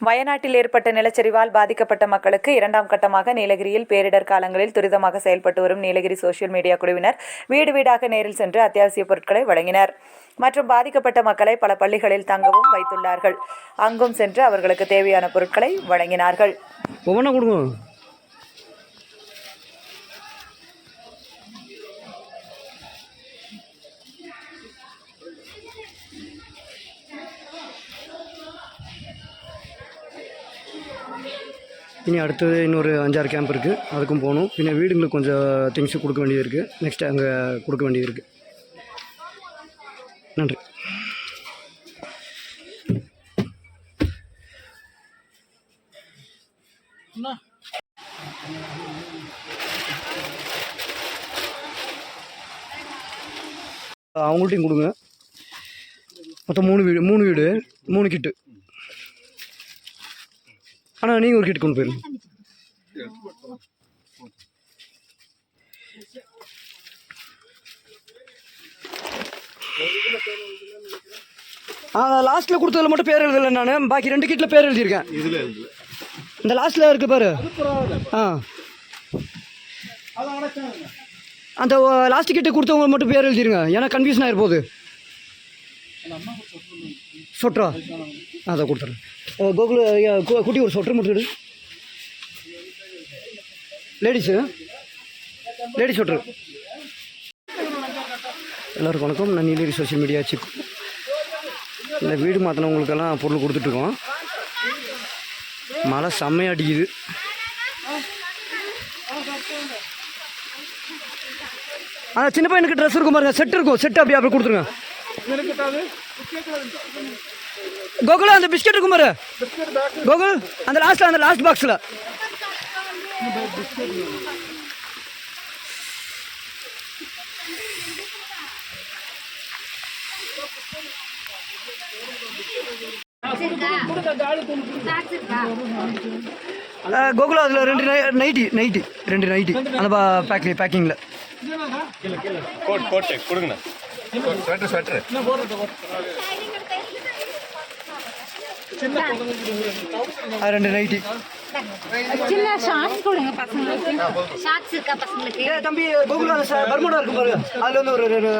வயநாட்டில் ஏற்பட்ட நிலச்சரிவால் பாதிக்கப்பட்ட மக்களுக்கு இரண்டாம் கட்டமாக நீலகிரியில் பேரிடர் காலங்களில் துரிதமாக செயல்பட்டு வரும் நீலகிரி சோஷியல் மீடியா குழுவினர் வீடு வீடாக நேரில் சென்று அத்தியாவசிய பொருட்களை வழங்கினர். மற்றும் பாதிக்கப்பட்ட மக்களை பல பள்ளிகளில் தங்கவும் வைத்துள்ளார்கள். அங்கும் சென்று அவர்களுக்கு தேவையான பொருட்களை வழங்கினார்கள். இனி அடுத்தது இன்னொரு அஞ்சாறு கேம்ப் இருக்குது அதுக்கும் போகணும். பின்ன வீடுங்களுக்கு கொஞ்சம் திங்ஸ் கொடுக்க வேண்டியது இருக்குது நெக்ஸ்ட் அங்கே கொடுக்க வேண்டியது இருக்குது நன்றி அவங்கள்ட்டையும் கொடுங்க. மொத்தம் மூணு வீடு மூணு வீடு மூணு கிட்டு ஆனால் நீங்கள் ஒரு கிட் கொண்டு போயிருங்க ஆ லாஸ்ட்டில் கொடுத்ததில் மட்டும் பேர் எழுதலை நான். பாக்கி ரெண்டு கிட்டில் பேர் எழுதியிருக்கேன். இந்த லாஸ்ட்டில் இருக்கு பாரு. ஆ. அந்த லாஸ்ட் கிட்ட கொடுத்தவங்க மட்டும் பேர் எழுதிருங்க. ஏன்னா கன்ஃபியூஷன் ஆகிரு போகுது. சொட்டரா அதை கொடுத்துறேன். அஹ் கோகுல் குட்டி ஒரு சொட்டர் மட்டும் லேடிஸு லேடிஸ் சொட்டர் எல்லோருக்கும் வணக்கம். நான் நீலகிரி சோஷியல் மீடியா சிக் இந்த வீடு மாற்றினவங்களுக்கெல்லாம் பொருள் கொடுத்துட்ருக்கோம் மழை செம்மையாக அடிக்குது. ஆ சின்ன பையனுக்கு ட்ரெஸ் இருக்கும் பாருங்க. செட் இருக்கும். செட் அப்படியே அப்படியே கொடுத்துருங்க. கோகுல் அந்த பிஸ்கெட் இருக்கும் பாரு. கோகுல் அந்த லாஸ்ட்ல அந்த லாஸ்ட் பாக்ஸில் கோகுல் அதில் ரெண்டு நைட்டி நைட்டி ரெண்டு நைட்டி அந்த பேக்கிங் பேக்கிங்கில் கோட் கோட்டு கொடுங்கண்ணா. ஸ்வெட்டர் ஸ்வெட்டர் ரெண்டு நைட்டி சின்ன ஷார்ட்ஸ் கொடுங்க பசங்களுக்கு. ஷார்ட்ஸ் இருக்கா பசங்களுக்கு? ஏ தம்பி கோகுல் அந்த பர்மோடா இருக்கும் பாரு அதில் வந்து ஒரு ரெண்டு